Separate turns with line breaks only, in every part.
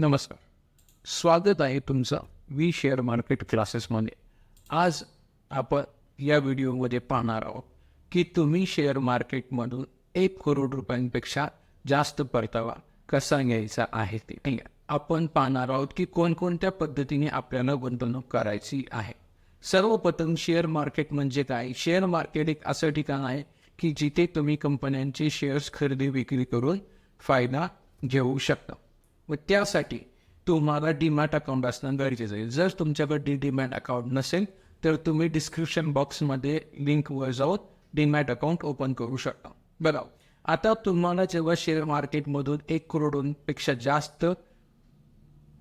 नमस्कार. स्वागत आहे तुमचं वी शेअर मार्केट क्लासेसमध्ये आज आपण या व्हिडिओमध्ये पाहणार आहोत की तुम्ही शेअर मार्केटमधून एक करोड रुपयांपेक्षा जास्त परतावा कसा घ्यायचा आहे ते ठीक आहे. आपण पाहणार आहोत की कोणकोणत्या पद्धतीने आपल्याला गुंतवणूक करायची आहे. सर्वप्रथम शेअर मार्केट म्हणजे काय? शेअर मार्केट एक असं ठिकाण आहे की जिथे तुम्ही कंपन्यांचे शेअर्स खरेदी विक्री करून फायदा घेऊ शकता. व त्यासाठी तुम्हाला डीमॅट अकाउंट असणं गरजेचं आहे. जर तुमच्याकडे डीमॅट अकाउंट नसेल तर तुम्ही डिस्क्रिप्शन बॉक्समध्ये लिंकवर जाऊन डीमॅट अकाउंट ओपन करू शकता. बघा आता तुम्हाला जेव्हा शेअर मार्केटमधून एक करोडपेक्षा जास्त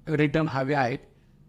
रिटर्न हवे आहेत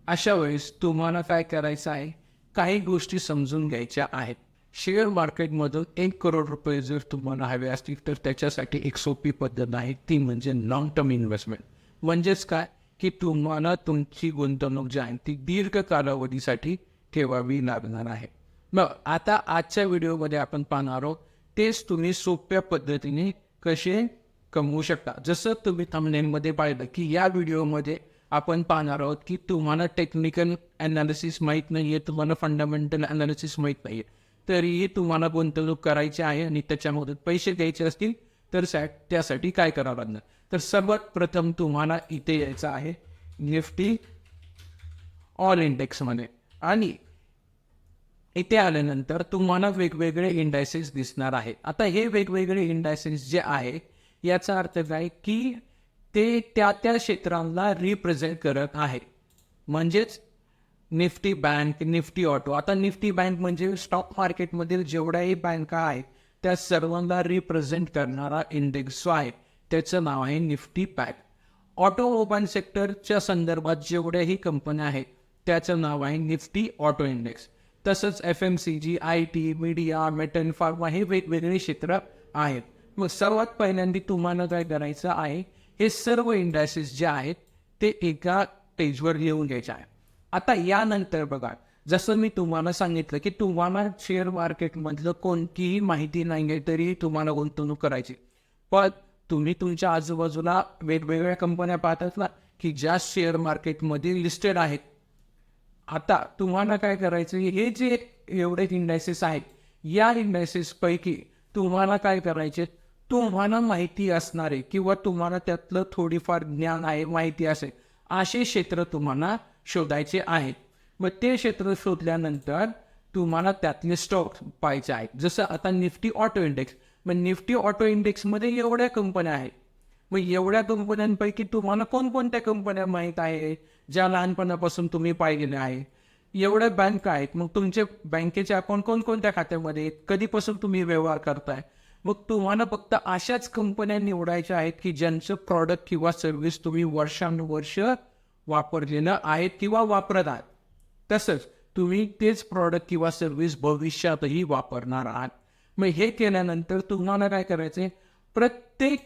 अशा वेळेस तुम्हाला काय करायचं आहे? काही गोष्टी समजून घ्यायच्या आहेत. शेअर मार्केटमधून एक करोड रुपये जर तुम्हाला हवे असतील तर त्याच्यासाठी एक सोपी पद्धत आहे. ती म्हणजे लॉंग टर्म इन्व्हेस्टमेंट म्हणजेच काय? की तुम्हाला तुमची गुंतवणूक जी आहे ती दीर्घ कालावधीसाठी ठेवावी लागणार आहे. मग आता आजच्या व्हिडिओमध्ये आपण पाहणार आहोत तेच तुम्ही सोप्या पद्धतीने कसे कमवू शकता. जसं तुम्ही थंबनेलमध्ये पाहिलं की या व्हिडिओमध्ये आपण पाहणार आहोत की तुम्हाला टेक्निकल अनालिसिस माहीत नाही आहे तुम्हाला फंडामेंटल अनालिसिस माहीत नाही आहे तरीही तुम्हाला गुंतवणूक करायची आहे आणि त्याच्यामधून पैसे द्यायचे असतील तर सा त्यासाठी काय करावं लागणार? तर सर्वात प्रथम तुम्हाला इथे यायचं आहे निफ्टी ऑल इंडेक्समध्ये. आणि इथे आल्यानंतर तुम्हाला वेगवेगळे इंडायसेस दिसणार आहे आता हे वेगवेगळे इंडायसेस जे आहे याचा अर्थ काय की ते त्या त्या क्षेत्रांना रिप्रेझेंट करत आहे म्हणजेच निफ्टी बँक निफ्टी ऑटो. आता निफ्टी बँक म्हणजे स्टॉक मार्केटमधील जेवढ्याही बँका आहेत त्या सर्वांना रिप्रेझेंट करणारा इंडेक्स जो आहे त्याचं नाव आहे निफ्टी पॅक. ऑटो ओपन सेक्टरच्या संदर्भात जेवढ्याही कंपन्या आहेत त्याचं नाव आहे निफ्टी ऑटो इंडेक्स. तसंच F M C G I T media metal pharma हे वेगवेगळे क्षेत्र आहेत. मग सर्वात पहिल्यांदा तुम्हाला काय करायचं आहे हे सर्व इंडस्ट्रीज जे आहेत ते एका पेजवर लिहून घ्यायचे आहे. आता यानंतर बघा जसं मी तुम्हाला सांगितलं की तुम्हाला शेअर मार्केटमधलं कोणतीही माहिती नाही आहे तरी तुम्हाला गुंतवणूक करायची. पण तुम्ही तुमच्या आजूबाजूला वेगवेगळ्या कंपन्या पाहतात ना की ज्या शेअर मार्केटमध्ये लिस्टेड आहेत. आता तुम्हाला काय करायचं हे जे एवढे इंडायसेस आहेत या इंडायसिसपैकी तुम्हाला काय करायचे तुम्हाला माहिती असणारे किंवा तुम्हाला त्यातलं थोडीफार ज्ञान आहे माहिती असेल असे क्षेत्र तुम्हाला शोधायचे आहेत. मग ते क्षेत्र शोधल्यानंतर तुम्हाला त्यातले स्टॉक पाहायचे आहेत. जसं आता निफ्टी ऑटो इंडेक्स मग निफ्टी ऑटो इंडेक्समध्ये एवढ्या कंपन्या आहेत. मग एवढ्या कंपन्यांपैकी तुम्हाला कोणकोणत्या कंपन्या माहीत आहे ज्या लहानपणापासून तुम्ही पाहिलेल्या आहे एवढ्या बँक आहेत. मग तुमचे बँकेचे अकाउंट कोणकोणत्या खात्यामध्ये आहेत? कधीपासून तुम्ही व्यवहार करताय? मग तुम्हाला फक्त अशाच कंपन्या निवडायच्या आहेत की ज्यांचं प्रॉडक्ट किंवा सर्व्हिस तुम्ही वर्षानुवर्ष वापरलेलं आहेत किंवा वापरत आहात. तसंच तुम्ही तेच प्रॉडक्ट किंवा सर्व्हिस भविष्यातही वापरणार आहात. मग हे केल्यानंतर तुम्हाला काय करायचं प्रत्येक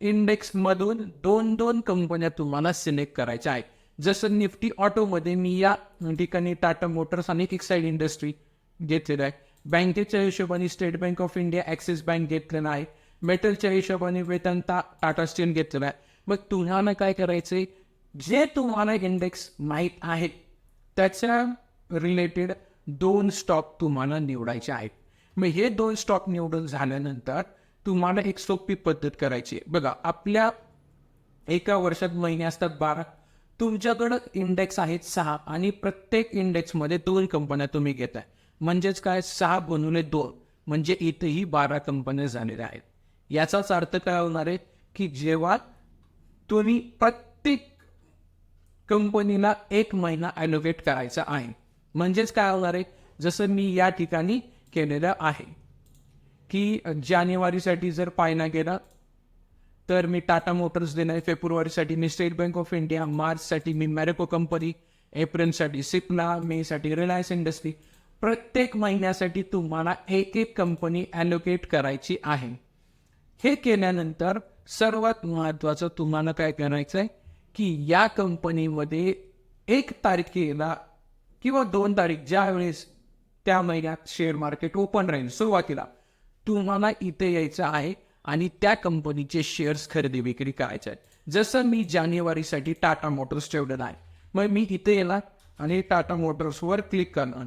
इंडेक्समधून दोन दोन कंपन्या तुम्हाला सिलेक्ट करायच्या आहेत. जसं निफ्टी ऑटोमध्ये मी या ठिकाणी टाटा मोटर्स आणि एक्साईड इंडस्ट्री घेतलेलं आहे. बँकेच्या हिशोबाने State Bank of India Axis Bank घेतलेला आहे. मेटलच्या हिशोबाने वेतनता टाटा स्टील घेतलेला आहे. मग तुम्हाला काय करायचं जे तुम्हाला इंडेक्स माहीत आहे त्याच्या रिलेटेड दोन स्टॉक तुम्हाला निवडायचे आहेत. मग हे दोन स्टॉक निवडून झाल्यानंतर तुम्हाला एक सोपी पद्धत करायची आहे. बघा आपल्या एका वर्षात महिने असतात बारा. तुमच्याकडं इंडेक्स आहेत सहा आणि प्रत्येक इंडेक्समध्ये दोन कंपन्या तुम्ही घेताय. म्हणजेच काय? सहा बनवले दोन. म्हणजे इथेही बारा कंपन्या झालेल्या आहेत. याचाच अर्थ काय होणार आहे? की जेव्हा तुम्ही प्रत्येक कंपनीला एक महिना ॲलोकेट करायचा आहे. म्हणजेच काय होणार आहे? जसं मी या ठिकाणी केलेलं आहे. की जानेवारीसाठी जर पाहायला गेला तर मी टाटा मोटर्स देणार फेब्रुवारीसाठी मी स्टेट बँक ऑफ इंडिया मार्चसाठी मी मॅरेको कंपनी एप्रिलसाठी सिप्ला मेसाठी रिलायन्स इंडस्ट्री. प्रत्येक महिन्यासाठी तुम्हाला एक एक कंपनी ॲलोकेट करायची आहे. हे केल्यानंतर सर्वात महत्त्वाचं तुम्हाला काय करायचं आहे की या कंपनीमध्ये एक तारखेला किंवा दोन तारीख ज्या वेळेस त्या महिन्यात शेअर मार्केट ओपन राहील. सुरुवातीला तुम्हाला इथे यायचं आहे आणि त्या कंपनीचे शेअर्स खरेदी विक्री करायचे आहेत. जसं मी जानेवारीसाठी टाटा मोटर्स ठेवलेलं आहे. मग मी इथे येणार आणि टाटा मोटर्सवर क्लिक करणार.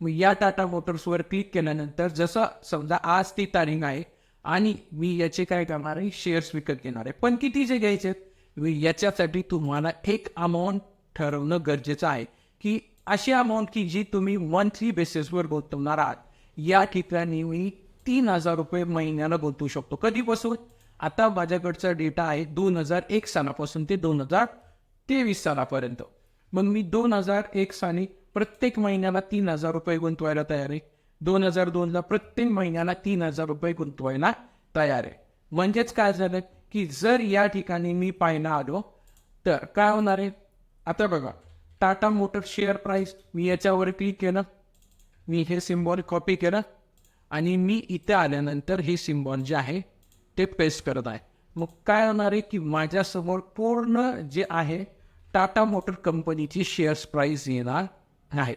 मग या टाटा मोटर्सवर क्लिक केल्यानंतर जसं समजा आज ती तारीख आहे आणि मी याचे काय करणार आहे? शेअर्स विकत घेणार आहे. पण कितीचे घ्यायचे आहेत? याच्यासाठी तुम्हाला एक अमाऊंट ठरवणं गरजेचं आहे की अशी अमाऊंट की जी तुम्ही मंथली बेसिसवर गुंतवणार आहात. या ठिकाणी मी तीन हजार रुपये महिन्याला गुंतवू शकतो. कधीपासून? आता माझ्याकडचा डेटा आहे दोन हजार एक सालापासून ते दोन हजार तेवीस सालापर्यंत. मग मी दोन हजार एक साली प्रत्येक महिन्याला तीन हजार रुपये गुंतवायला तयार आहे. दोन हजार दोनला प्रत्येक महिन्याला तीन हजार रुपये गुंतवायला तयार आहे. म्हणजेच काय झालं की जर या ठिकाणी मी पाहायला आलो तर काय होणार आहे? आता बघा. टाटा मोटर शेअर प्राईस मी याच्यावर क्लिक केलं. मी हे सिम्बॉल कॉपी केलं. आणि मी इथे आल्यानंतर हे सिम्बॉल जे आहे ते पेस्ट करत आहे. मग काय होणार आहे की माझ्यासमोर पूर्ण जे आहे टाटा मोटर कंपनीची शेअर्स प्राईस येणार आहे.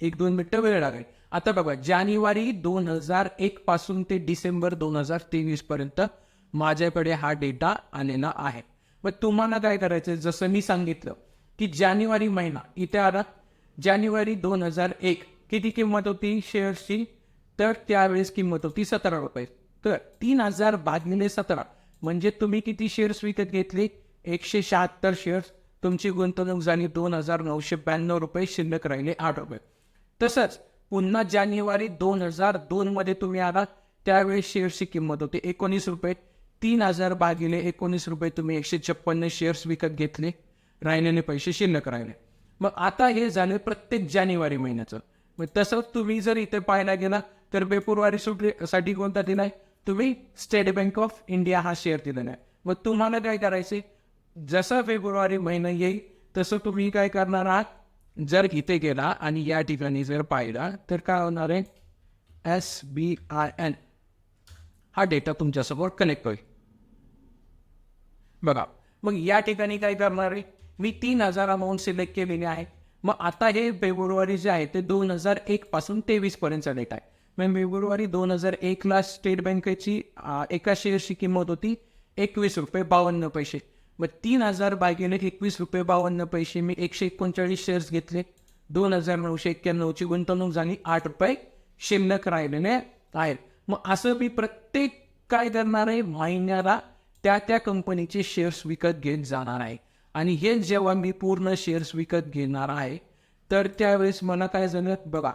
एक दोन मिनटं वेळ लागेल. आता बघा जानेवारी दोन हजार एक पासून ते डिसेंबर दोन हजार तेवीस पर्यंत माझ्याकडे हा डेटा आलेला आहे. मग तुम्हाला काय करायचं जसं मी सांगितलं की जानेवारी महिना इथे आला. जानेवारी दोन हजार एक किती किंमत होती शेअर्सची तर त्यावेळेस किंमत होती सतरा रुपये. तर तीन हजार भागिले सतरा. म्हणजे तुम्ही किती शेअर्स विकत घेतले? एकशे शहात्तर शेअर्स तुमची गुंतवणूक झाली दोन हजार नऊशे ब्याण्णव रुपये शिल्लक राहिले आठ रुपये. तसंच पुन्हा जानेवारी दोन हजार दोनमध्ये तुम्ही आलात त्यावेळेस शेअर्सची किंमत होती एकोणीस रुपये. तीन हजार भागिले एकोणीस रुपये तुम्ही एकशे छप्पन्न शेअर्स विकत घेतले. राहिलेले पैसे शिल्लक राहिले. मग आता हे झालं प्रत्येक जानेवारी महिन्याचं. मग तसंच तुम्ही जर इथे पाहायला गेला तर फेब्रुवारी सुटे साठी कोणता आहे? तुम्ही स्टेट बँक ऑफ इंडिया हा शेअर दिलेला आहे. मग तुम्हाला काय करायचे जसा फेब्रुवारी महिना येईल तसं तुम्ही काय करणार आहात? जर इथे गेला आणि या ठिकाणी जर पाहिला तर काय होणार आहे? एस बी आय एन हा डेटा तुमच्यासमोर कनेक्ट होईल. बघा मग या ठिकाणी काय करणार आहे? मी तीन हजार अमाऊंट सिलेक्ट केलेली आहे. मग आता हे फेब्रुवारी जे आहे ते दोन हजार एक पासून तेवीस पर्यंतचा डेटा आहे. मग फेब्रुवारी दोन हजार एकला स्टेट बँकेची एका शेअरची किंमत होती एकवीस रुपये बावन्न पैसे. मग तीन हजार भागिले एकवीस रुपये बावन्न पैसे मी एकशे एकोणचाळीस शेअर्स घेतले. दोन हजार नऊशे एक्क्याण्णवची गुंतवणूक झाली आठ रुपये शिल्लक राहिलेले आहेत. मग असं मी प्रत्येक काय करणार आहे? महिन्याला त्या त्या कंपनीचे शेअर्स विकत घेत जाणार आहे. आणि हे जेव्हा मी पूर्ण शेअर्स विकत घेणार आहे तर त्यावेळेस मला काय झालं बघा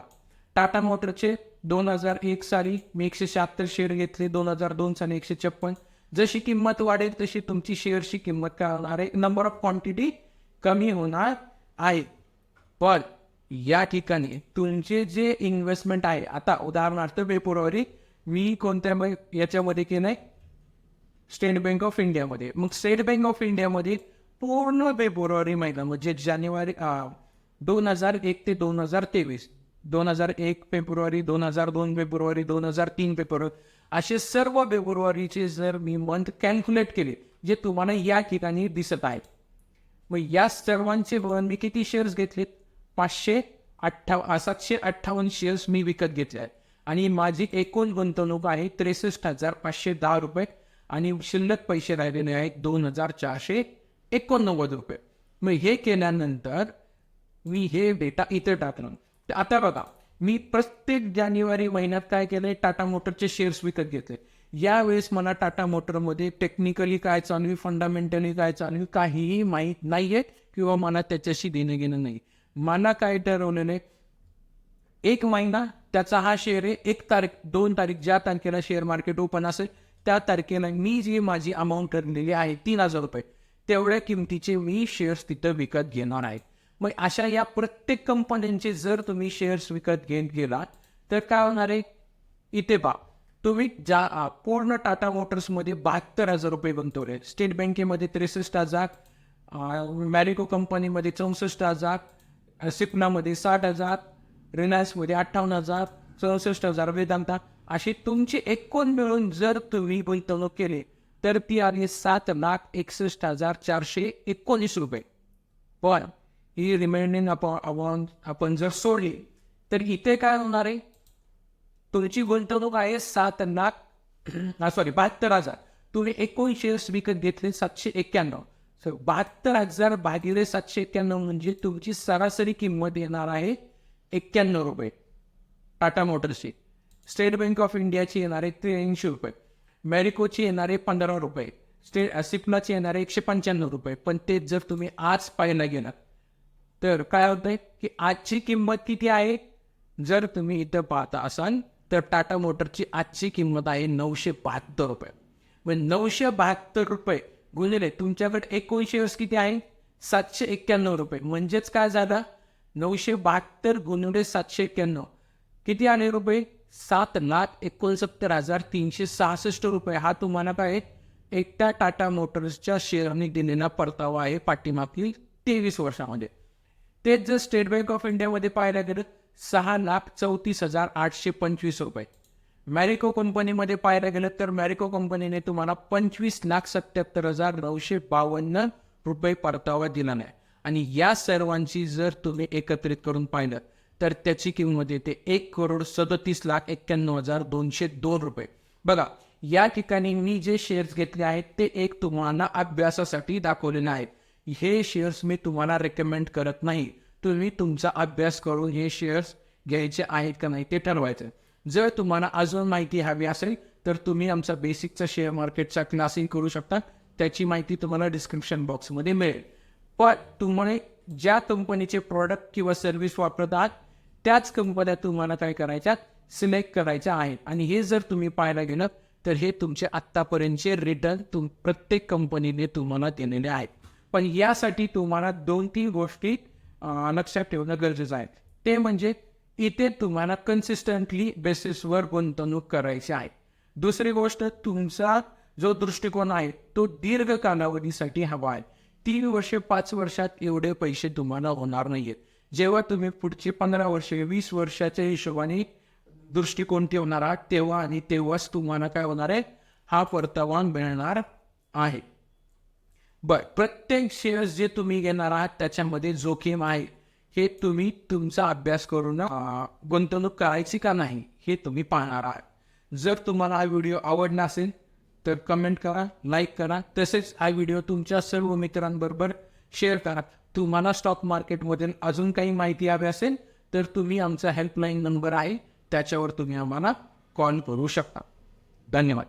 टाटा मोटरचे दोन हजार एक साली मी एकशे शहात्तर शेअर घेतले दोन हजार दोन साली एकशे छप्पन. जशी किंमत वाढेल तशी तुमची शेअरची किंमत काय होणार आहे? नंबर ऑफ क्वांटिटी कमी होणार आहे. पण या ठिकाणी तुमचे जे इन्व्हेस्टमेंट आहे आता उदाहरणार्थ फेब्रुवारी मी कोणत्या याच्यामध्ये की नाही स्टेट बँक ऑफ इंडियामध्ये मग स्टेट बँक ऑफ इंडियामध्ये पूर्ण फेब्रुवारी महिना म्हणजे जानेवारी दोन हजार एक ते दोन हजार तेवीस दोन हजार एक फेब्रुवारी दोन हजार दोन फेब्रुवारी दोन हजार तीन फेब्रुवारी असे सर्व फेब्रुवारीचे जर मी मंथ कॅल्क्युलेट केले जे तुम्हाला या ठिकाणी दिसत आहेत. मग या सर्वांचे वन मी किती शेअर्स घेतलेत? पाचशे अठ्ठा सातशे अठ्ठावन्न शेअर्स मी विकत घेतले आहेत. आणि माझी एकूण गुंतवणूक आहे त्रेसष्ट हजार पाचशे दहा रुपये आणि शिल्लक पैसे राहिलेले आहेत दोन हजार चारशे एकोणनव्वद रुपये. मग हे केल्यानंतर मी हे डेटा इथे टाकलं. तर आता बघा मी प्रत्येक जानेवारी महिन्यात काय केलंय? टाटा मोटरचे शेअर्स विकत घेतले. यावेळेस मला टाटा मोटरमध्ये टेक्निकली काय चालू आहे? फंडामेंटली काय चालू आहे? काहीही माहीत नाही आहे किंवा मला त्याच्याशी देणं घेणं नाही. मला काय ठरवलेलं आहे? एक महिना त्याचा हा शेअर आहे. एक तारीख दोन तारीख ज्या तारखेला शेअर मार्केट ओपन असेल त्या तारखेला मी जी माझी अमाऊंट ठरलेली आहे तीन हजार रुपये. तेवढ्या किमतीचे मी शेअर्स तिथं विकत घेणार आहे. मग अशा या प्रत्येक कंपन्यांचे जर तुम्ही शेअर्स विकत घेत गेलात तर काय होणार आहे? इथे बा तुम्ही ज्या पूर्ण टाटा मोटर्समध्ये बहात्तर हजार रुपये गुंतवले स्टेट बँकेमध्ये त्रेसष्ट हजार मॅरिको कंपनीमध्ये चौसष्ट हजार अ, सिप्नामध्ये साठ हजार रिलायन्समध्ये अठ्ठावन्न हजार चौसष्ट हजार वेदांता. अशी तुमची एकूण मिळून जर तुम्ही गुंतवणूक केली तर ती आली सात लाख एकसष्ट हजार चारशे एकोणीस रुपये. पण ही रिमेनिंग अमाऊंट आपण जर सोडली तर इथे काय होणार आहे? तुमची गुंतवणूक आहे सात लाख सॉरी बहात्तर हजार. तुम्ही एकूण शेअर्स विकत घेतले सातशे एक्क्याण्णव. सो बहात्तर हजार भागिले सातशे एक्क्याण्णव म्हणजे तुमची सरासरी किंमत येणार आहे एक्क्याण्णव रुपये. टाटा मोटर्सची. स्टेट बँक ऑफ इंडियाची येणार आहे त्र्याऐंशी रुपये. मॅरिकोची येणारे पंधरा रुपये स्टेट सिप्लाचे येणारे एकशे पंच्याण्णव रुपये पण ते जर तुम्ही आज पाहायला गेलात तर काय होतंय की आजची किंमत किती आहे? जर तुम्ही इथं पाहता असाल तर टाटा मोटरची आजची किंमत आहे नऊशे बहात्तर रुपये. म्हणजे नऊशे बहात्तर रुपये गुणिले तुमच्याकडे एकोणीसशे शेअर्स किती आहे? सातशे एक्क्याण्णव रुपये. म्हणजेच काय झालं? नऊशे बहात्तर गुणिले सातशे एक्क्याण्णव. किती आले रुपये? सात लाख एकोणसत्तर हजार तीनशे सहासष्ट रुपये हा तुम्हाला काय एकट्या टाटा मोटर्सच्या शेअरने दिलेला परतावा आहे पाठीमागील तेवीस वर्षामध्ये. तेच जर स्टेट बँक ऑफ इंडियामध्ये पाहायला गेलं सहा लाख चौतीस हजार आठशे पंचवीस रुपये. मॅरिको कंपनीमध्ये पाहायला गेलं तर मॅरिको कंपनीने तुम्हाला पंचवीस लाख सत्याहत्तर हजार नऊशे बावन्न रुपये परतावा दिला नाही. आणि या सर्वांची जर तुम्ही एकत्रित करून पाहिलं तर त्याची किंमत येते एक करोड सदतीस लाख एक्क्याण्णव हजार दोनशे दोन रुपये. बघा या ठिकाणी मी जे शेअर्स घेतले आहेत ते एक तुम्हाला अभ्यासासाठी दाखवलेले आहेत. हे शेअर्स मी तुम्हाला रेकमेंड करत नाही. तुम्ही तुमचा अभ्यास करून हे शेअर्स घ्यायचे आहेत का नाही ते ठरवायचं. जर तुम्हाला अजून माहिती हवी असेल तर तुम्ही आमचा बेसिकचा शेअर मार्केटचा क्लासिंग करू शकता. त्याची माहिती तुम्हाला डिस्क्रिप्शन बॉक्समध्ये मिळेल. पण तुम्हाला ज्या कंपनीचे प्रॉडक्ट किंवा सर्व्हिस वापरत आहात त्याच कंपन्या तुम्हाला काय करायच्या सिलेक्ट करायच्या आहेत. आणि हे जर तुम्ही पाहायला गेलं तर हे तुमचे आत्तापर्यंतचे रिटर्न तुम प्रत्येक कंपनीने तुम्हाला दिलेले आहेत. पण यासाठी तुम्हाला दोन तीन गोष्टी लक्षात ठेवणं गरजेचं आहे. ते म्हणजे इथे तुम्हाला कन्सिस्टंटली बेसिसवर गुंतवणूक करायची आहे. दुसरी गोष्ट तुमचा जो दृष्टिकोन आहे तो दीर्घ कालावधीसाठी हवा आहे. तीन वर्षे पाच वर्षात एवढे पैसे तुम्हाला होणार नाहीयेत. जेव्हा तुम्ही पुढची पंधरा वर्षे वीस वर्षाच्या हिशोबाने दृष्टिकोन ठेवणार आहात तेव्हा आणि तेव्हाच तुम्हाला काय होणार आहे? हा परतावा मिळणार आहे. बर प्रत्येक शेअर्स जे तुम्ही घेणार आहात त्याच्यामध्ये जोखीम आहे. हे तुम्ही तुमचा अभ्यास करून गुंतवणूक करायची का नाही हे तुम्ही पाहणार आहात. जर तुम्हाला हा व्हिडिओ आवडला असेल तर कमेंट करा लाईक करा. तसेच हा व्हिडिओ तुमच्या सर्व मित्रांबरोबर शेअर करा. तुम्हाला स्टॉक मार्केटमधील अजून काही माहिती हवी असेल तर तुम्ही आमचा हेल्पलाईन नंबर आहे त्याच्यावर तुम्ही आम्हाला कॉल करू शकता. धन्यवाद.